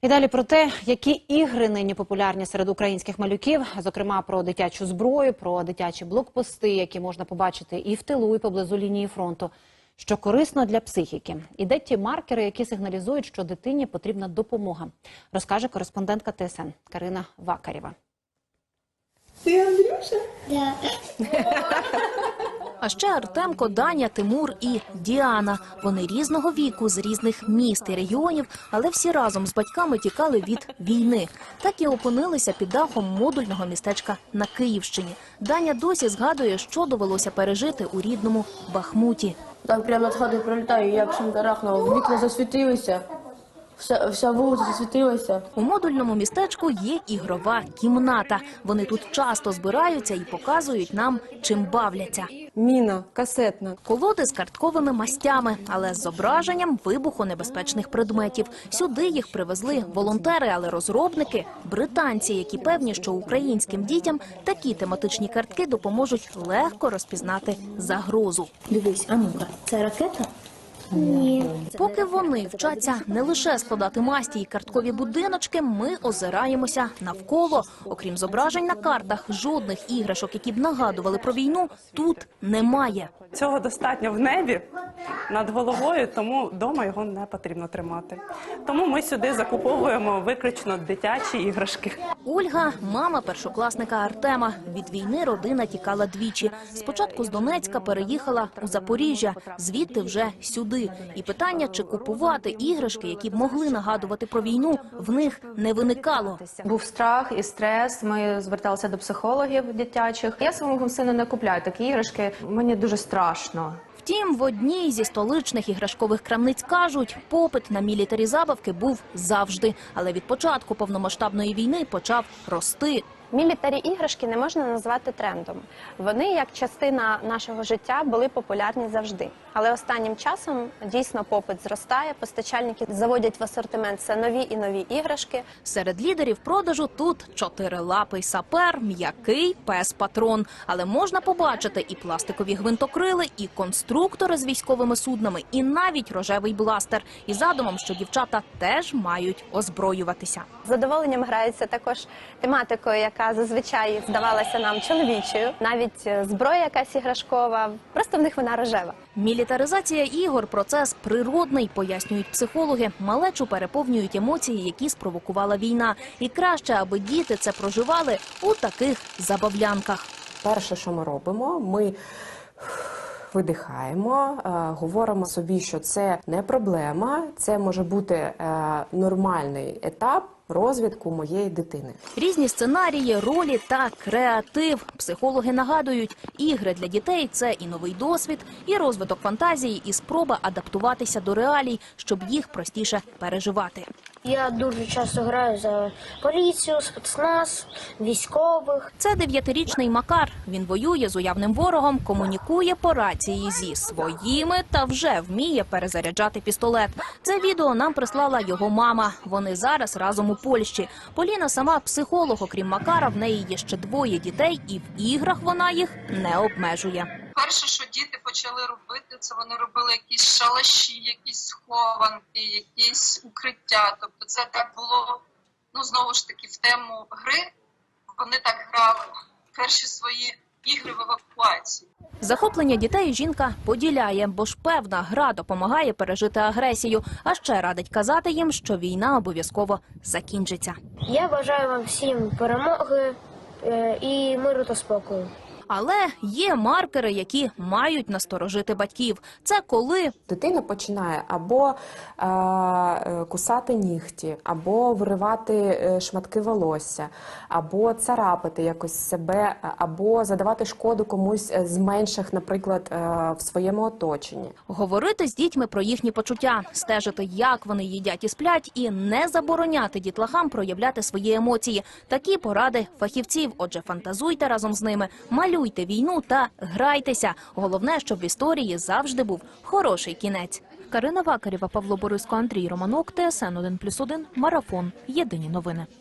І далі про те, які ігри нині популярні серед українських малюків, зокрема про дитячу зброю, про дитячі блокпости, які можна побачити і в тилу, і поблизу лінії фронту. Що корисно для психіки, і де ті маркери, які сигналізують, що дитині потрібна допомога, розкаже кореспондентка ТСН Карина Вакарєва. Ти Андрюша? Да. А ще Артемко, Даня, Тимур і Діана. Вони різного віку з різних міст і регіонів, але всі разом з батьками тікали від війни. Так і опинилися під дахом модульного містечка на Київщині. Даня досі згадує, що довелося пережити у рідному Бахмуті. Так прямо над хатою пролітаю, як шандарахнуло, вікна засвітилися, вся, вся вулиця засвітилася. У модульному містечку є ігрова кімната. Вони тут часто збираються і показують нам, чим бавляться. Міна касетна. Колоди з картковими мастями, але з зображенням вибухонебезпечних предметів. Сюди їх привезли волонтери, але розробники британці, які певні, що українським дітям такі тематичні картки допоможуть легко розпізнати загрозу. Дивись, а ну-ка, це ракета? Ні. Поки вони вчаться не лише складати масті і карткові будиночки, ми озираємося навколо. Окрім зображень на картах, жодних іграшок, які б нагадували про війну, тут немає. Цього достатньо в небі над головою, тому вдома його не потрібно тримати. Тому ми сюди закуповуємо виключно дитячі іграшки. Ольга мама першокласника Артема. Від війни родина тікала двічі. Спочатку з Донецька переїхала у Запоріжжя, звідти вже сюди. І питання, чи купувати іграшки, які б могли нагадувати про війну, в них не виникало. Був страх і стрес. Ми зверталися до психологів дитячих. Я своєму сину не купляю такі іграшки. Мені дуже страшно. Втім, в одній зі столичних іграшкових крамниць кажуть, попит на мілітарі забавки був завжди, але від початку повномасштабної війни почав рости. Мілітарі іграшки не можна назвати трендом. Вони, як частина нашого життя, були популярні завжди. Але останнім часом дійсно попит зростає. Постачальники заводять в асортимент все нові і нові іграшки. Серед лідерів продажу тут чотирилапий сапер, м'який пес-патрон. Але можна побачити і пластикові гвинтокрили, і конструктори з військовими суднами, і навіть рожевий бластер. І задумом, що дівчата теж мають озброюватися. Задоволенням граються також тематикою, яка зазвичай здавалася нам чоловічою. Навіть е, зброя якась іграшкова. Просто в них вона рожева. Мілітаризація ігор процес природний, пояснюють психологи. Малечу переповнюють емоції, які спровокувала війна. І краще, аби діти це проживали у таких забавлянках. Перше, що ми робимо, ми видихаємо, е, говоримо собі, що це не проблема, це може бути е, нормальний етап розвитку моєї дитини. Різні сценарії, ролі та креатив. Психологи нагадують, ігри для дітей це і новий досвід, і розвиток фантазії, і спроба адаптуватися до реалій, щоб їх простіше переживати. Я дуже часто граю за поліцію, спецназ, військових. Це дев'ятирічний Макар. Він воює з уявним ворогом, комунікує по рації зі своїми та вже вміє перезаряджати пістолет. Це відео нам прислала його мама. Вони зараз разом у Польщі. Поліна сама психолог, окрім Макара, в неї є ще двоє дітей, і в іграх вона їх не обмежує. Перше, що діти почали робити, це вони робили якісь шалаші, якісь схованки, якісь укриття. Тобто це так було, ну знову ж таки, в тему гри. Вони так грали перші свої ігри в евакуації. Захоплення дітей жінка поділяє, бо ж певна гра допомагає пережити агресію. А ще радить казати їм, що війна обов'язково закінчиться. Я бажаю вам всім перемоги е, і миру та спокою. Але є маркери, які мають насторожити батьків. Це коли Дитина починає або е, е, кусати нігті, або виривати е, шматки волосся, або царапати якось себе, або задавати шкоду комусь з менших, наприклад, е, в своєму оточенні. говорити з дітьми про їхні почуття, стежити, як вони їдять і сплять, і не забороняти дітлахам проявляти свої емоції. Такі поради фахівців. Отже, фантазуйте разом з ними, малюйте війну та грайтеся. Головне, щоб в історії завжди був хороший кінець. Карина Вакарєва, Павло Бориско, Андрій Романок, ТСН 1+,1, Марафон. Єдині новини.